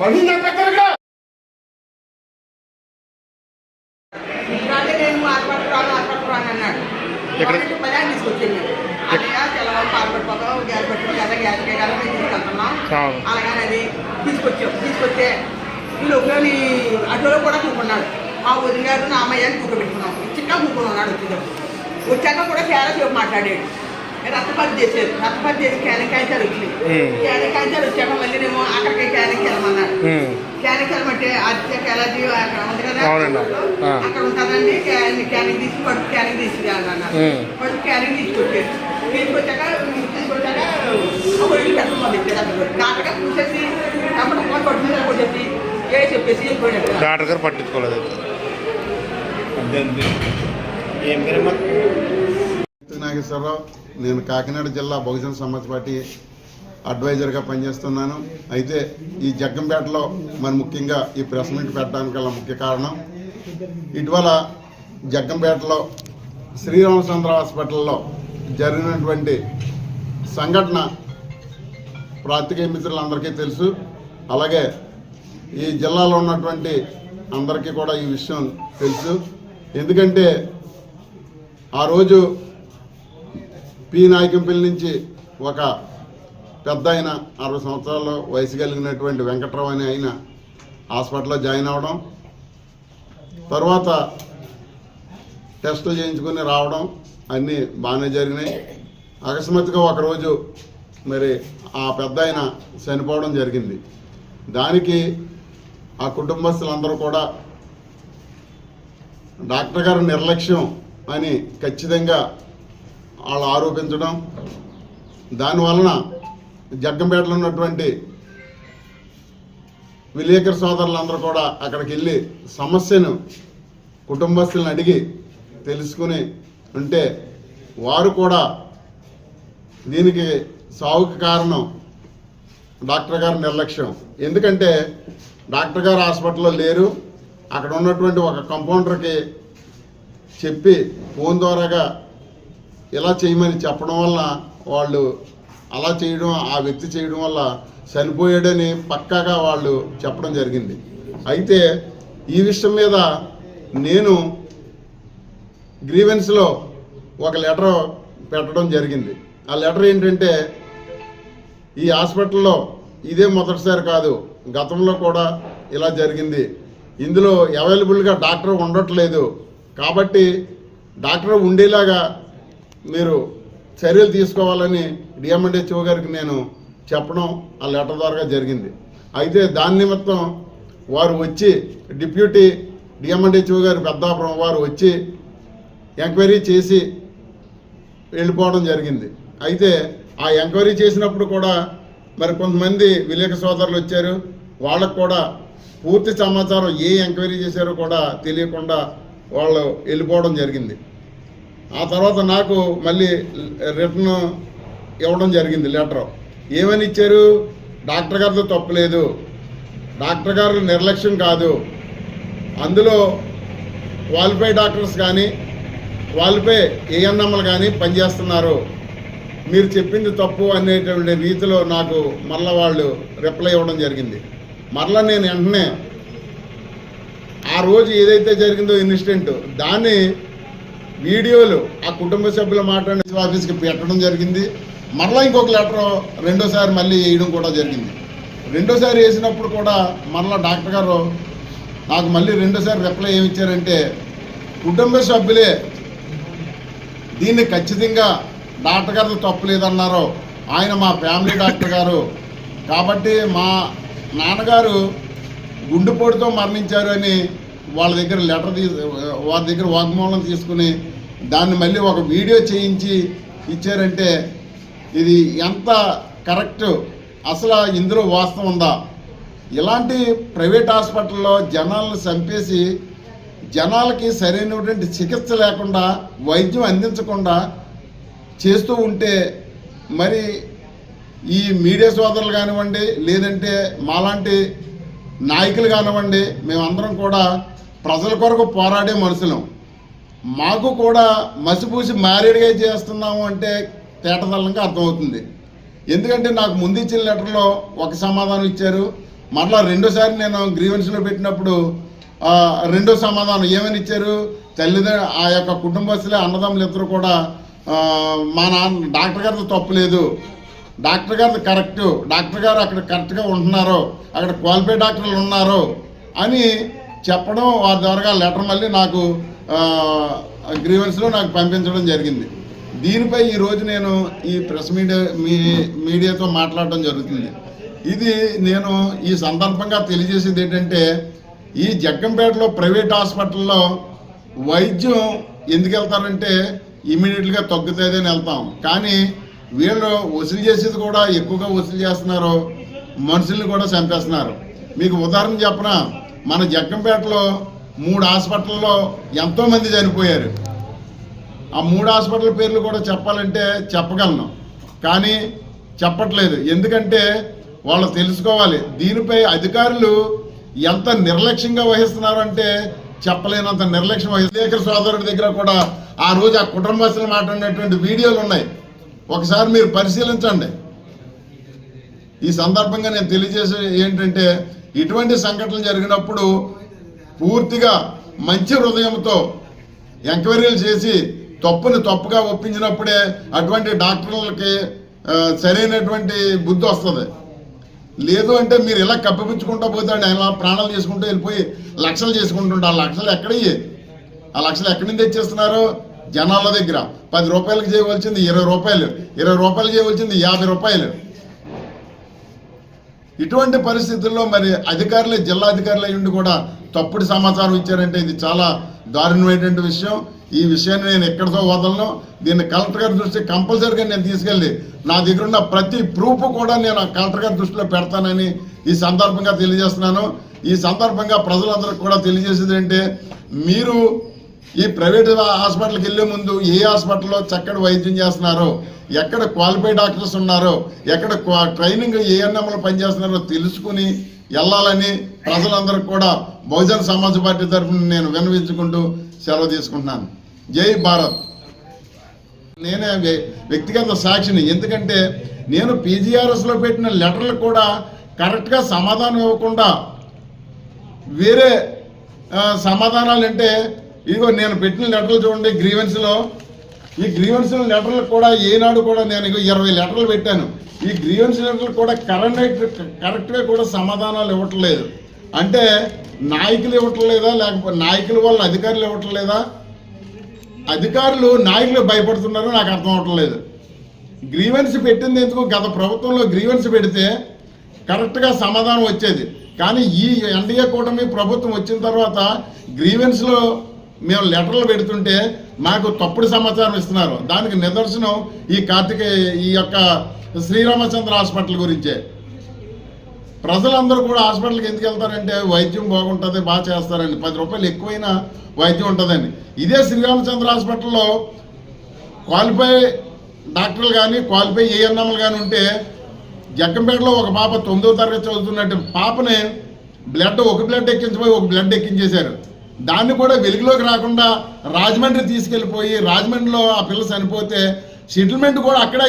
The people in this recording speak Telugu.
మళ్ళీ చెప్పేస్తారు ఇక్కడ ఇవాళ నేను హాస్పిటల్ రాను హాస్పిటల్ రాను అన్నాడు ఎక్కడ? ఒకటి పదాన్ని తీసుకొచ్చింది. అన్నయ్య తెల్లవారు పాలు పడిపోతాం గ్యాస్ పెట్టుకో కదా గ్యాస్ కదా మేము తీసుకెళ్తున్నాం అవును. అలాగని అది తీసుకొచ్చాం. తీసుకొస్తే ఈ లోపల అటులో కూడా కూకున్నాడు. మా వదిన గారు నా అమ్మాయిని కూకబెట్టుకున్నాం. చిన్న కూకుని ఉన్నాడు వచ్చేటప్పుడు. వచ్చాక కూడా చాలా సేపు మాట్లాడాడు. రక్తపరి చేశారు. రక్తపరి చేసి క్యానిక్ క్యాన్సర్ వచ్చింది. ఉమ్. క్యానిక్ క్యాన్సర్ వచ్చాక మళ్ళీ నేను అక్కడికి క్యానిక్ వెళ్ళమన్నాడు. క్యానిక్ వెళ్ళమంటే ఎలర్జీ అక్కడ ఉంది కదా. అక్కడ ఉంటుందండి క్యాన్ క్యానింగ్ తీసి కడుపు క్యానింగ్ తీసి అన్నారు ఉమ్. కడుపు క్యానింగ్ తీసుకొచ్చారు. తీసుకొచ్చాక తీసుకొచ్చాక ఒక ఇల్లు పెట్టడం మొదలు డాక్టర్గా చూసేసి కొట్టేసి ఏ చెప్పేసి డాక్టర్ గారు పట్టించుకోలేదు. ఏం నాగేశ్వరరావు నేను కాకినాడ జిల్లా బహుజన సమాజ్ పార్టీ అడ్వైజర్గా పనిచేస్తున్నాను. అయితే ఈ జగ్గంపేటలో మరి ముఖ్యంగా ఈ ప్రెస్ మీట్ పెట్టడానికి గల ముఖ్య కారణం ఇటీవల జగ్గంపేటలో శ్రీరామచంద్ర హాస్పిటల్లో జరిగినటువంటి సంఘటన ప్రాతికేయ మిత్రులందరికీ తెలుసు. అలాగే ఈ జిల్లాలో ఉన్నటువంటి అందరికీ కూడా ఈ విషయం తెలుసు. ఎందుకంటే ఆ రోజు పి నాయకంపల్లి నుంచి ఒక పెద్ద ఆయన అరవై సంవత్సరాల వయసు కలిగినటువంటి వెంకట్రావు అని ఆయన హాస్పిటల్లో జాయిన్ అవ్వడం తర్వాత టెస్టులు చేయించుకుని రావడం అన్నీ బాగానే జరిగినాయి. అకస్మాత్తుగా ఒకరోజు మరి ఆ పెద్ద ఆయన చనిపోవడం జరిగింది. దానికి ఆ కుటుంబస్తులందరూ కూడా డాక్టర్ గారి నిర్లక్ష్యం అని ఖచ్చితంగా వాళ్ళు ఆరోపించడం దానివలన జగ్గంపేటలో ఉన్నటువంటి విలేకరు సోదరులందరూ కూడా అక్కడికి వెళ్ళి సమస్యను కుటుంబస్తులను అడిగి తెలుసుకుని ఉంటే వారు కూడా దీనికి సావుకి కారణం డాక్టర్ గారి నిర్లక్ష్యం. ఎందుకంటే డాక్టర్ గారు హాస్పిటల్లో లేరు. అక్కడ ఉన్నటువంటి ఒక కంపౌండర్కి చెప్పి ఫోన్ ద్వారాగా ఇలా చేయమని చెప్పడం వల్ల వాళ్ళు అలా చేయడం ఆ వ్యక్తి చేయడం వల్ల చనిపోయాడని పక్కాగా వాళ్ళు చెప్పడం జరిగింది. అయితే ఈ విషయం మీద నేను గ్రీవెన్స్లో ఒక లెటర్ పెట్టడం జరిగింది. ఆ లెటర్ ఏంటంటే ఈ హాస్పిటల్లో ఇదే మొదటిసారి కాదు గతంలో కూడా ఇలా జరిగింది. ఇందులో అవైలబుల్గా డాక్టర్ ఉండట్లేదు. కాబట్టి డాక్టర్ ఉండేలాగా మీరు చర్యలు తీసుకోవాలని డిఎంఎండ్హెచ్ఓ గారికి నేను చెప్పడం ఆ లెటర్ ద్వారా జరిగింది. అయితే దాని నిమిత్తం వారు వచ్చి డిప్యూటీ డిఎంఎండ్హెచ్ఓ గారు పెద్దాపురం వారు వచ్చి ఎంక్వైరీ చేసి వెళ్ళిపోవడం జరిగింది. అయితే ఆ ఎంక్వైరీ చేసినప్పుడు కూడా మరి కొంతమంది విలేక సోదరులు వచ్చారు. వాళ్ళకు కూడా పూర్తి సమాచారం ఏ ఎంక్వైరీ చేశారో కూడా తెలియకుండా వాళ్ళు వెళ్ళిపోవడం జరిగింది. ఆ తర్వాత నాకు మళ్ళీ రిటర్న్ ఇవ్వడం జరిగింది లెటర్. ఏమని ఇచ్చారు? డాక్టర్ గారితో తప్పలేదు డాక్టర్ గారు నిర్లక్ష్యం కాదు. అందులో క్వాలిఫైడ్ డాక్టర్స్ కానీ క్వాలిఫై ఏఎన్ఎంలు కానీ పనిచేస్తున్నారు. మీరు చెప్పింది తప్పు అనేటువంటి రీతిలో నాకు మళ్ళా వాళ్ళు రిప్లై ఇవ్వడం జరిగింది. మరలా నేను వెంటనే ఆ రోజు ఏదైతే జరిగిందో ఇన్సిడెంట్ దాన్ని వీడియోలు ఆ కుటుంబ సభ్యులు మాట్లాడిన ఆఫీస్కి పెట్టడం జరిగింది. మరలా ఇంకొక లెటర్ రెండోసారి మళ్ళీ వేయడం కూడా జరిగింది. రెండోసారి వేసినప్పుడు కూడా మరలా డాక్టర్ గారు నాకు మళ్ళీ రెండోసారి రిప్లై ఏమి ఇచ్చారంటే కుటుంబ సభ్యులే దీన్ని ఖచ్చితంగా డాక్టర్ గారు తప్పలేదన్నారు ఆయన మా ఫ్యామిలీ డాక్టర్ గారు. కాబట్టి మా నాన్నగారు గుండెపోటుతో మరణించారు అని వాళ్ళ దగ్గర లెటర్ తీ వాళ్ళ దగ్గర వాగ్మూలం తీసుకుని దాన్ని మళ్ళీ ఒక వీడియో చేయించి ఇచ్చారంటే ఇది ఎంత కరెక్ట్? అసలు ఇందులో వాస్తవం ఉందా? ఇలాంటి ప్రైవేట్ హాస్పిటల్లో జనాలను చంపేసి జనాలకి సరైనటువంటి చికిత్స లేకుండా వైద్యం అందించకుండా చేస్తూ ఉంటే మరి ఈ మీడియా సోదరులు కానివ్వండి లేదంటే మాలాంటి నాయకులు కానివ్వండి మేమందరం కూడా ప్రజల కొరకు పోరాడే మనుషులం. మాకు కూడా మసిపూసి మారేడుగా చేస్తున్నాము అంటే తేటతల్లంగా అర్థమవుతుంది. ఎందుకంటే నాకు ముందు ఇచ్చిన లెటర్లో ఒక సమాధానం ఇచ్చారు. మరలా రెండోసారి నేను గ్రీవెన్స్లో పెట్టినప్పుడు రెండో సమాధానం ఏమని ఇచ్చారు? తల్లిదండ్రులు ఆ యొక్క కుటుంబస్తులే అన్నదమ్ములు ఇద్దరు కూడా మా నాన్న డాక్టర్ గారితో తప్పులేదు డాక్టర్ గారిది కరెక్ట్. డాక్టర్ గారు అక్కడ కరెక్ట్గా ఉంటున్నారు. అక్కడ క్వాలిఫైడ్ డాక్టర్లు ఉన్నారు అని చెప్పడం వారి ద్వారా లెటర్ మళ్ళీ నాకు గ్రీవెన్స్లో నాకు పంపించడం జరిగింది. దీనిపై ఈరోజు నేను ఈ ప్రెస్ మీడియా మీ మీడియాతో మాట్లాడడం జరుగుతుంది. ఇది నేను ఈ సందర్భంగా తెలియజేసేది ఏంటంటే ఈ జగ్గంపేటలో ప్రైవేట్ హాస్పిటల్లో వైద్యం ఎందుకు వెళ్తారంటే ఇమీడియట్గా తగ్గుతుంది అని వెళ్తాం. కానీ వీళ్ళు వసూలు చేసేది కూడా ఎక్కువగా వసూలు చేస్తున్నారు. మనుషుల్ని కూడా చంపేస్తున్నారు. మీకు ఉదాహరణ చెప్పన? మన జగ్గంపేటలో మూడు హాస్పిటల్లో ఎంతోమంది చనిపోయారు. ఆ మూడు హాస్పిటల్ పేర్లు కూడా చెప్పాలంటే చెప్పగలను. కానీ చెప్పట్లేదు. ఎందుకంటే వాళ్ళు తెలుసుకోవాలి. దీనిపై అధికారులు ఎంత నిర్లక్ష్యంగా వహిస్తున్నారంటే చెప్పలేనంత నిర్లక్ష్యం వహిస్తారు సోదరుడి దగ్గర కూడా ఆ రోజు ఆ కుటుంబస్తులు మాట్లాడినటువంటి వీడియోలు ఉన్నాయి. ఒకసారి మీరు పరిశీలించండి. ఈ సందర్భంగా నేను తెలియజేసే ఏంటంటే ఇటువంటి సంఘటనలు జరిగినప్పుడు పూర్తిగా మంచి హృదయంతో ఎంక్వైరీలు చేసి తప్పుని తప్పుగా ఒప్పించినప్పుడే అటువంటి డాక్టర్లకి సరైనటువంటి బుద్ధి వస్తుంది. లేదు అంటే మీరు ఇలా కప్పిపుచ్చుకుంటా పోతే ఆయన ప్రాణాలు చేసుకుంటూ వెళ్ళిపోయి లక్షలు చేసుకుంటుంటే ఆ లక్షలు ఎక్కడయ్యి ఆ లక్షలు ఎక్కడి నుంచి తెచ్చేస్తున్నారు? జనాల దగ్గర. పది రూపాయలకు చేయవలసింది ఇరవై రూపాయలు ఇరవై రూపాయలు చేయవలసింది యాభై రూపాయలు. ఇటువంటి పరిస్థితుల్లో మరి అధికారులే జిల్లా అధికారులు అయ్యుండి కూడా తప్పుడు సమాచారం ఇచ్చారంటే ఇది చాలా దారుణమైనటువంటి విషయం. ఈ విషయాన్ని నేను ఎక్కడితో వదలను. దీన్ని కలెక్టర్ గారి దృష్టి కంపల్సరీగా నేను తీసుకెళ్ళి నా దగ్గర ఉన్న ప్రతి ప్రూఫ్ కూడా నేను కలెక్టర్ గారి దృష్టిలో పెడతానని ఈ సందర్భంగా తెలియజేస్తున్నాను. ఈ సందర్భంగా ప్రజలందరికీ కూడా తెలియజేసేది ఏంటంటే మీరు ఈ ప్రైవేట్ హాస్పిటల్కి వెళ్ళే ముందు ఏ హాస్పిటల్లో చక్కటి వైద్యం చేస్తున్నారో ఎక్కడ క్వాలిఫైడ్ డాక్టర్స్ ఉన్నారో ఎక్కడ క్వా- ట్రైనింగ్ ఏ ఎన్ఎంలో పనిచేస్తున్నారో తెలుసుకుని వెళ్ళాలని ప్రజలందరూ కూడా బహుజన సమాజ్ పార్టీ తరఫున నేను విన్నవించుకుంటూ సెలవు తీసుకుంటున్నాను. జై భారత్. నేనే వ్యక్తిగత సాక్షిని. ఎందుకంటే నేను పీజీఆర్ఎస్లో పెట్టిన లెటర్లు కూడా కరెక్ట్గా సమాధానం ఇవ్వకుండా వేరే సమాధానాలు అంటే ఇదిగో నేను పెట్టిన లెటర్లు చూడండి గ్రీవెన్స్లో ఈ గ్రీవెన్స్ లెటర్లు కూడా ఏనాడు కూడా నేను ఇరవై లెటర్లు పెట్టాను. ఈ గ్రీవెన్స్ లెటర్లు కూడా కరెంట్ కరెక్ట్గా కూడా సమాధానాలు ఇవ్వట్లేదు. అంటే నాయకులు ఇవ్వట్లేదా? లేకపోతే నాయకుల వల్ల అధికారులు ఇవ్వట్లేదా? అధికారులు నాయకులు భయపడుతున్నారో నాకు అర్థం అవట్లేదు. గ్రీవెన్స్ పెట్టింది ఎందుకు? గత ప్రభుత్వంలో గ్రీవెన్స్ పెడితే కరెక్ట్గా సమాధానం వచ్చేది. కానీ ఈ ఎన్డీఏ కూటమి ప్రభుత్వం వచ్చిన తర్వాత గ్రీవెన్స్లో మేము లెటర్లు పెడుతుంటే మాకు తప్పుడు సమాచారం ఇస్తున్నారు. దానికి నిదర్శనం ఈ కార్తిక ఈ యొక్క శ్రీరామచంద్ర హాస్పిటల్ గురించే. ప్రజలందరూ కూడా హాస్పిటల్కి ఎందుకు వెళ్తారంటే వైద్యం బాగుంటుంది బాగా చేస్తారని. పది రూపాయలు ఎక్కువైన వైద్యం ఉంటుందని. ఇదే శ్రీరామచంద్ర హాస్పిటల్లో క్వాలిఫై డాక్టర్లు కానీ క్వాలిఫై ఏఎన్ఎంలు కానీ ఉంటే జగ్గంపేటలో ఒక పాప తొమ్మిదో తరగతి చదువుతున్నట్టు పాపని బ్లడ్ ఒక బ్లడ్ ఎక్కించిపోయి ఒక బ్లడ్ ఎక్కించేశారు. దాన్ని కూడా వెలుగులోకి రాకుండా రాజమండ్రి తీసుకెళ్ళిపోయి రాజమండ్రిలో ఆ పిల్ల చనిపోతే సెటిల్మెంట్ కూడా అక్కడే